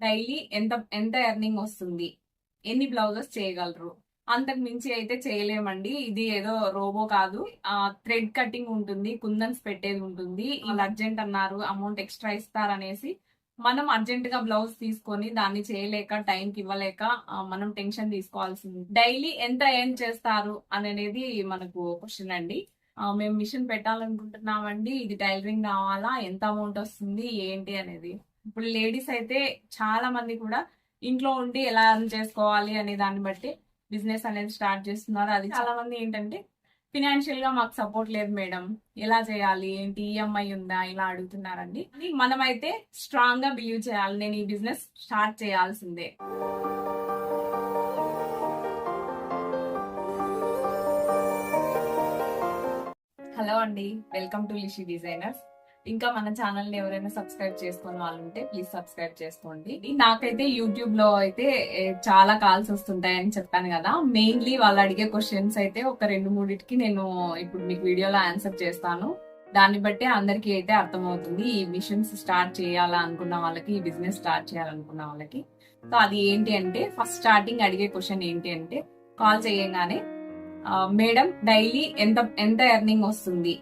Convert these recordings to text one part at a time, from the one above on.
Daily ఎంత ఎంత earning వస్తుంది? ఎన్ని బ్లౌజెస్ చేయగలరు? అంతకు మించి అయితే చేయలేమండి. ఇది ఏదో రోబో కాదు. థ్రెడ్ కటింగ్ ఉంటుంది కుందన్స్ పెట్టేది ఉంటుంది. వాళ్ళు అర్జెంట్ అన్నారు అమౌంట్ ఎక్స్ట్రా ఇస్తారనేసి మనం అర్జెంట్గా బ్లౌజ్ తీసుకొని దాన్ని చేయలేక టైం కి ఇవ్వలేక మనం టెన్షన్ తీసుకోవాల్సింది. డైలీ ఎంత ఏం చేస్తారు అనేది మనకు క్వశ్చన్ అండి. మేము మిషన్ పెట్టాలనుకుంటున్నామండి. ఇది టైలరింగ్ కావాలా ఎంత అమౌంట్ వస్తుంది? ఏంటి అనేది. ఇప్పుడు లేడీస్ అయితే చాలా మంది కూడా ఇంట్లో ఉండి ఎలా అర్న్ చేసుకోవాలి అనే దాన్ని బట్టి బిజినెస్ అనేది స్టార్ట్ చేస్తున్నారు. అది చాలా మంది ఏంటంటే ఫినాన్షియల్గా మాకు సపోర్ట్ లేదు మేడం. ఎలా చేయాలి? ఏంటి? ఈఎంఐ ఉందా? ఇలా అడుగుతున్నారండి. అది మనమైతే స్ట్రాంగ్గా బిలీవ్ చేయాలి. నేను ఈ బిజినెస్ స్టార్ట్ చేయాల్సిందే. హలో అండి. Welcome to Lishi designers. ఇంకా మన ఛానల్ని ఎవరైనా సబ్స్క్రైబ్ చేసుకుని వాళ్ళు ఉంటే ప్లీజ్ సబ్స్క్రైబ్ చేసుకోండి. నాకైతే యూట్యూబ్లో అయితే చాలా కాల్స్ వస్తుంటాయని చెప్పాను కదా. మెయిన్లీ వాళ్ళు అడిగే క్వశ్చన్స్ అయితే ఒక రెండు మూడింటికి నేను ఇప్పుడు మీకు వీడియోలో ఆన్సర్ చేస్తాను. దాన్ని బట్టి అందరికీ అయితే అర్థమవుతుంది ఈ మిషన్స్ స్టార్ట్ చేయాలా అనుకున్న వాళ్ళకి ఈ బిజినెస్ స్టార్ట్ చేయాలనుకున్న వాళ్ళకి. సో అది ఏంటి అంటే ఫస్ట్ స్టార్టింగ్ అడిగే క్వశ్చన్ ఏంటి అంటే కాల్ చేయగానే మేడం డైలీ ఎంత ఎంత ఎర్నింగ్ వస్తుంది?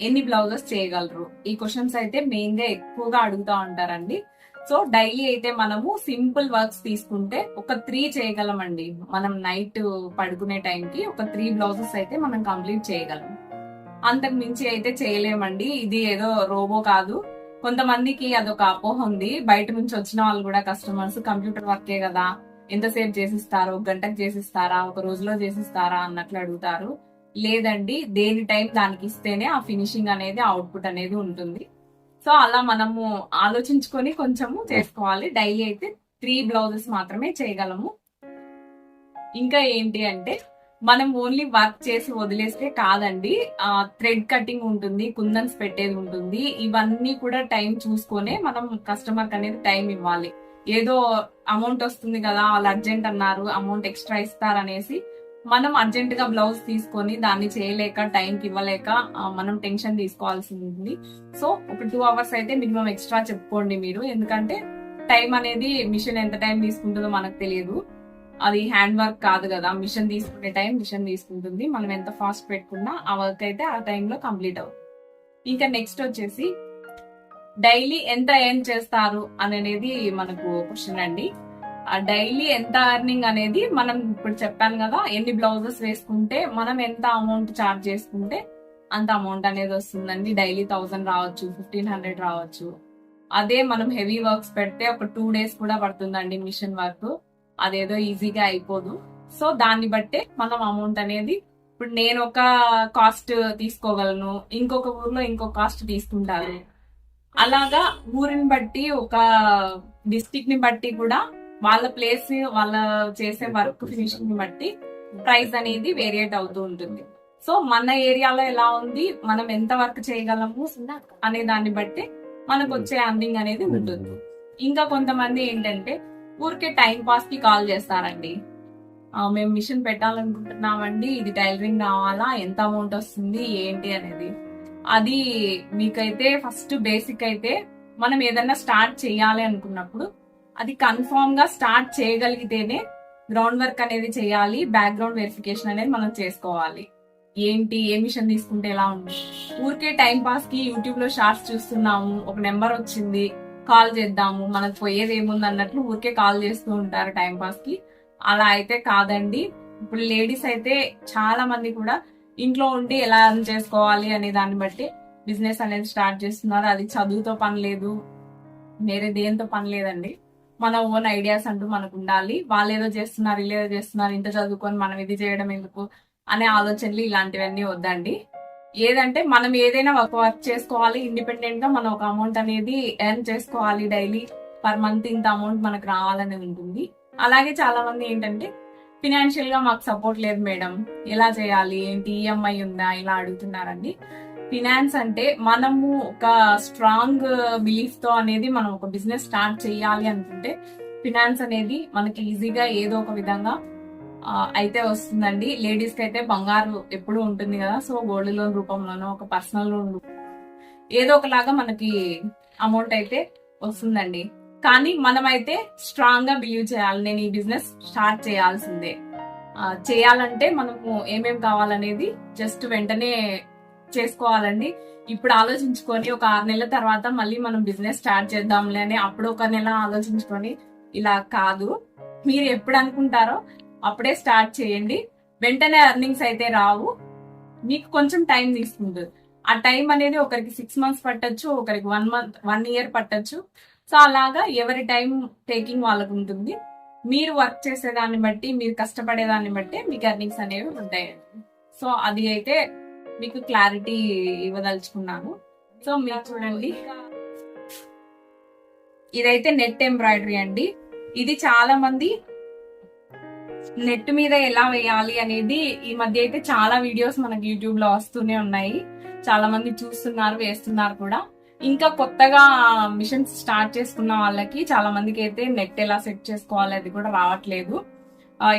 ఎన్ని బ్లౌజెస్ చేయగలరు? ఈ క్వశ్చన్స్ అయితే మెయిన్గా ఎక్కువగా అడుగుతా ఉంటారండి. సో డైలీ అయితే మనము సింపుల్ వర్క్స్ తీసుకుంటే ఒక త్రీ చేయగలమండి. మనం నైట్ పడుకునే టైంకి ఒక త్రీ బ్లౌజెస్ అయితే మనం కంప్లీట్ చేయగలం. అంతకు మించి అయితే చేయలేమండి. ఇది ఏదో రోబో కాదు. కొంతమందికి అదొక అపోహ ఉంది. బయట నుంచి వచ్చిన వాళ్ళు కూడా కస్టమర్స్ కంప్యూటర్ వర్కే కదా. ఎంతసేపు చేసిస్తారు ఒక గంటకు చేసిస్తారా ఒక రోజులో చేసిస్తారా అన్నట్లు అడుగుతారు. లేదండి దేని టైం దానికి ఇస్తేనే ఆ ఫినిషింగ్ అనేది అవుట్పుట్ అనేది ఉంటుంది. సో అలా మనము ఆలోచించుకొని కొంచెము చేసుకోవాలి. డైలీ అయితే త్రీ బ్లౌజెస్ మాత్రమే చేయగలము. ఇంకా ఏంటి అంటే మనం ఓన్లీ వర్క్ చేసి వదిలేస్తే కాదండి ఆ థ్రెడ్ కటింగ్ ఉంటుంది కుందన్స్ పెట్టేది ఉంటుంది. ఇవన్నీ కూడా టైం చూసుకొనే మనం కస్టమర్ అనేది టైం ఇవ్వాలి. ఏదో అమౌంట్ వస్తుంది కదా వాళ్ళు అర్జెంట్ అన్నారు అమౌంట్ ఎక్స్ట్రా ఇస్తారనేసి మనం అర్జెంట్గా బ్లౌజ్ తీసుకొని దాన్ని చేయలేక టైంకి ఇవ్వలేక మనం టెన్షన్ తీసుకోవాల్సి ఉంటుంది సో ఒక టూ అవర్స్ అయితే మినిమం ఎక్స్ట్రా చెప్పుకోండి మీరు. ఎందుకంటే టైం అనేది మిషన్ ఎంత టైం తీసుకుంటుందో మనకు తెలియదు. అది హ్యాండ్ వర్క్ కాదు కదా. మిషన్ తీసుకునే టైం మిషన్ తీసుకుంటుంది. మనం ఎంత ఫాస్ట్ పెట్టుకున్నా ఆ వర్క్ అయితే ఆ టైంలో కంప్లీట్ అవుతుంది. ఇంకా నెక్స్ట్ వచ్చేసి డైలీ ఎంత ఎర్న్ చేస్తారు అనేది మనకు క్వశ్చన్ అండి. ఆ డైలీ ఎంత ఎర్నింగ్ అనేది మనం ఇప్పుడు చెప్పాను కదా ఎన్ని బ్లౌజెస్ వేసుకుంటే మనం ఎంత అమౌంట్ చార్జ్ చేసుకుంటే అంత అమౌంట్ అనేది వస్తుందండి. డైలీ థౌజండ్ రావచ్చు ఫిఫ్టీన్ హండ్రెడ్ రావచ్చు. అదే మనం హెవీ వర్క్స్ పెడితే ఒక టూ డేస్ కూడా పడుతుందండి మిషన్ వర్క్ అదేదో ఈజీగా అయిపోదు. సో దాన్ని బట్టే మనం అమౌంట్ అనేది ఇప్పుడు నేను ఒక కాస్ట్ తీసుకోగలను ఇంకొక ఊర్లో ఇంకొక కాస్ట్ తీసుకుంటారు. అలాగా ఊరిని బట్టి ఒక డిస్టిక్ని బట్టి కూడా వాళ్ళ ప్లేస్ వాళ్ళ చేసే వర్క్ ఫినిషింగ్ బట్టి ప్రైస్ అనేది వేరియేట్ అవుతూ ఉంటుంది. సో మన ఏరియాలో ఎలా ఉంది? మనం ఎంత వర్క్ చేయగలము? అనే దాన్ని బట్టి మనకు వచ్చే అర్నింగ్ అనేది ఉంటుంది. ఇంకా కొంతమంది ఏంటంటే ఊరికే టైం పాస్కి కాల్ చేస్తారండి. మేము మిషన్ పెట్టాలనుకుంటున్నామండి. ఇది టైలరింగ్ కావాలా? ఎంత అమౌంట్ వస్తుంది? ఏంటి? అనేది. అది మీకైతే ఫస్ట్ బేసిక్ అయితే మనం ఏదైనా స్టార్ట్ చేయాలి అనుకున్నప్పుడు అది కన్ఫామ్గా స్టార్ట్ చేయగలిగితేనే గ్రౌండ్ వర్క్ అనేది చేయాలి బ్యాక్గ్రౌండ్ వెరిఫికేషన్ అనేది మనం చేసుకోవాలి. ఏంటి ఏ మిషన్ తీసుకుంటే ఎలా ఉంది? ఊరికే టైం పాస్కి యూట్యూబ్లో షార్ట్స్ చూస్తున్నాము ఒక నెంబర్ వచ్చింది కాల్ చేద్దాము మనకు పోయేది ఏముంది అన్నట్లు ఊరికే కాల్ చేస్తూ ఉంటారు టైం పాస్కి. అలా అయితే కాదండి. ఇప్పుడు లేడీస్ అయితే చాలా మంది కూడా ఇంట్లో ఉండి ఎలా అర్న్ చేసుకోవాలి అనే దాన్ని బట్టి బిజినెస్ అనేది స్టార్ట్ చేస్తున్నారు. అది చదువుతో పని లేదు వేరే దేంతో పని లేదండి. మన ఓన్ ఐడియాస్ అంటూ మనకు ఉండాలి వాళ్ళు ఏదో చేస్తున్నారు వీళ్ళు ఏదో చేస్తున్నారు ఇంత చదువుకొని మనం ఇది చేయడం ఎందుకు అనే ఆలోచనలు ఇలాంటివన్నీ వద్దండి. ఏదంటే మనం ఏదైనా ఒక వర్క్ చేసుకోవాలి ఇండిపెండెంట్గా మనం ఒక అమౌంట్ అనేది ఎర్న్ చేసుకోవాలి డైలీ పర్ మంత్ ఇంత అమౌంట్ మనకు రావాలని ఉంటుంది. అలాగే చాలా మంది ఏంటంటే ఫినాన్షియల్గా మాకు సపోర్ట్ లేదు మేడం. ఎలా చేయాలి? ఏంటి? ఈఎంఐ ఉందా? ఇలా అడుగుతున్నారండి. ఫినాన్స్ అంటే మనము ఒక స్ట్రాంగ్ బిలీఫ్తో అనేది మనం ఒక బిజినెస్ స్టార్ట్ చేయాలి అనుకుంటే ఫినాన్స్ అనేది మనకి ఈజీగా ఏదో ఒక విధంగా అయితే వస్తుందండి. లేడీస్కి అయితే బంగారు ఎప్పుడు ఉంటుంది కదా. సో గోల్డ్ లోన్ రూపంలోనో ఒక పర్సనల్ లోన్ ఏదో ఒకలాగా మనకి అమౌంట్ అయితే వస్తుందండి. కానీ మనమైతే స్ట్రాంగ్గా బిలీవ్ చేయాలి. నేను ఈ బిజినెస్ స్టార్ట్ చేయాల్సిందే. చేయాలంటే మనము ఏమేం కావాలనేది జస్ట్ వెంటనే చేసుకోవాలండి. ఇప్పుడు ఆలోచించుకొని ఒక ఆరు నెలల తర్వాత మళ్ళీ మనం బిజినెస్ స్టార్ట్ చేద్దాంలే అని అప్పుడు ఒక నెల ఆలోచించుకొని ఇలా కాదు. మీరు ఎప్పుడు అనుకుంటారో అప్పుడే స్టార్ట్ చేయండి. వెంటనే అర్నింగ్స్ అయితే రావు. మీకు కొంచెం టైం తీసుకుంటుంది. ఆ టైం అనేది ఒకరికి సిక్స్ మంత్స్ పట్టొచ్చు ఒకరికి వన్ మంత్ వన్ ఇయర్ పట్టొచ్చు. సో అలాగా ఎవరి టైం టేకింగ్ వాళ్ళకు ఉంటుంది. మీరు వర్క్ చేసేదాన్ని బట్టి మీరు కష్టపడేదాన్ని బట్టి మీకు అర్నింగ్స్ అనేవి ఉంటాయి సో అది అయితే మీకు క్లారిటీ ఇవ్వదలుచుకున్నాను. సో మీరు చూడండి. ఇదైతే నెట్ ఎంబ్రాయిడరీ అండి. ఇది చాలా మంది నెట్ మీద ఎలా వేయాలి అనేది ఈ మధ్య అయితే చాలా వీడియోస్ మనకి యూట్యూబ్లో వస్తూనే ఉన్నాయి. చాలా మంది చూస్తున్నారు వేస్తున్నారు కూడా. ఇంకా కొత్తగా మిషన్స్ స్టార్ట్ చేసుకున్న వాళ్ళకి చాలా మందికి అయితే నెట్ ఎలా సెట్ చేసుకోవాలి అది కూడా రావట్లేదు.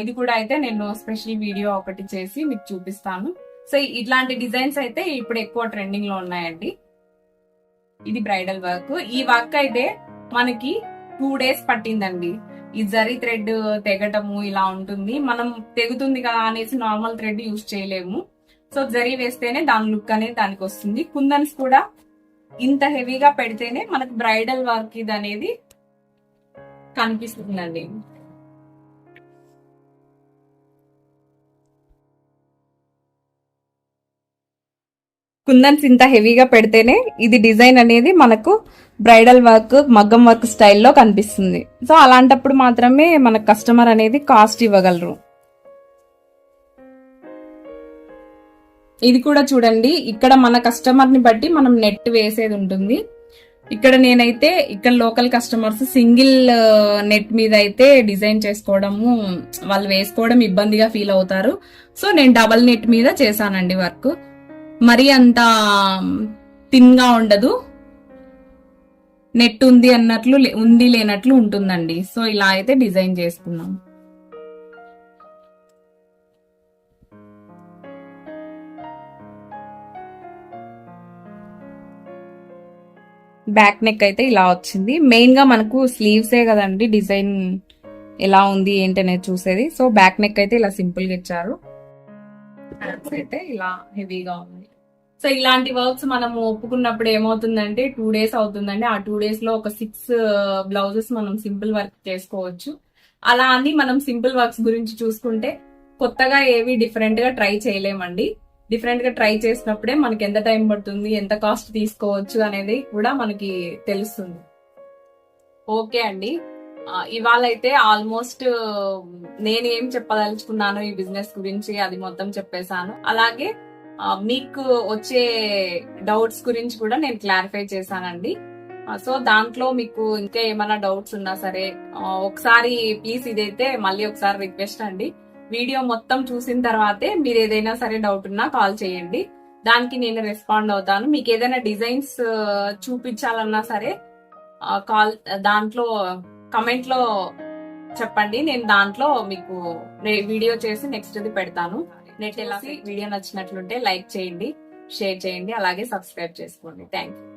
ఇది కూడా అయితే నేను స్పెషల్ వీడియో ఒకటి చేసి మీకు చూపిస్తాను. సో ఇట్లాంటి డిజైన్స్ అయితే ఇప్పుడు ఎక్కువ ట్రెండింగ్లో ఉన్నాయండి. ఇది బ్రైడల్ వర్క్ ఈ వర్క్ అయితే మనకి టూ డేస్ పట్టిందండి. ఈ జరీ థ్రెడ్ తెగటము ఇలా ఉంటుంది. మనం తెగుతుంది కదా అనేసి నార్మల్ థ్రెడ్ యూజ్ చేయలేము. సో జరీ వేస్తేనే దాని లుక్ అనేది దానికి వస్తుంది. కుందన్స్ కూడా ఇంత హెవీగా పెడితేనే మనకు బ్రైడల్ వర్క్ ఇది అనేది కనిపిస్తుందండి. కుందన్స్ ఇంత హెవీగా పెడితేనే ఇది డిజైన్ అనేది మనకు బ్రైడల్ వర్క్ మగ్గం వర్క్ స్టైల్లో కనిపిస్తుంది. సో అలాంటప్పుడు మాత్రమే మన కస్టమర్ అనేది కాస్ట్ ఇవ్వగలరు. ఇది కూడా చూడండి. ఇక్కడ మన కస్టమర్ని బట్టి మనం నెట్ వేసేది ఉంటుంది. ఇక్కడ నేనైతే ఇక్కడ లోకల్ కస్టమర్స్ సింగిల్ నెట్ మీద అయితే డిజైన్ చేసుకోవడము వాళ్ళు వేసుకోవడం ఇబ్బందిగా ఫీల్ అవుతారు. సో నేను డబల్ నెట్ మీద చేశానండి వర్క్. మరి అంత థిన్గా ఉండదు. నెట్ ఉంది అన్నట్లు లే- ఉంది లేనట్లు ఉంటుందండి. సో ఇలా అయితే డిజైన్ చేసుకున్నాం. బ్యాక్ నెక్ అయితే ఇలా వచ్చింది. మెయిన్గా మనకు స్లీవ్సే కదండి డిజైన్ ఎలా ఉంది ఏంటనేది చూసేది. సో బ్యాక్ నెక్ అయితే ఇలా సింపుల్గా ఇచ్చారు. హ్యాండ్స్ అయితే ఇలా హెవీగా ఉంది సో ఇలాంటి వర్క్స్ మనం ఒప్పుకున్నప్పుడు ఏమవుతుందంటే టూ డేస్ అవుతుందండి. ఆ టూ డేస్లో ఒక సిక్స్ బ్లౌజెస్ uh, మనం సింపుల్ వర్క్ చేసుకోవచ్చు. అలా అని మనం సింపుల్ వర్క్స్ గురించి చూసుకుంటే కొత్తగా ఏవి డిఫరెంట్గా ట్రై చేయలేమండి. డిఫరెంట్గా ట్రై చేసినప్పుడే మనకి ఎంత టైం పడుతుంది ఎంత కాస్ట్ తీసుకోవచ్చు అనేది కూడా మనకి తెలుస్తుంది. ఓకే అండి. ఇవాళ అయితే ఆల్మోస్ట్ నేను ఏం చెప్పదలుచుకున్నాను ఈ బిజినెస్ గురించి అది మొత్తం చెప్పేశాను. అలాగే మీకు వచ్చే డౌట్స్ గురించి కూడా నేను క్లారిఫై చేశానండి. సో దాంట్లో మీకు ఇంకా ఏమైనా డౌట్స్ ఉన్నా సరే ఒకసారి ప్లీజ్ ఇదైతే మళ్ళీ ఒకసారి రిక్వెస్ట్ అండి. వీడియో మొత్తం చూసిన తర్వాతే మీరు ఏదైనా సరే డౌట్ ఉన్నా కాల్ చేయండి. దానికి నేను రెస్పాండ్ అవుతాను. మీకు ఏదైనా డిజైన్స్ చూపించాలన్నా సరే కాల్ దాంట్లో కమెంట్లో చెప్పండి. నేను దాంట్లో మీకు వీడియో చేసి నెక్స్ట్ ఇది పెడతాను. నెట్ ఎలా వీడియో నచ్చినట్లుంటే లైక్ చేయండి షేర్ చేయండి అలాగే సబ్స్క్రైబ్ చేసుకోండి. Thank you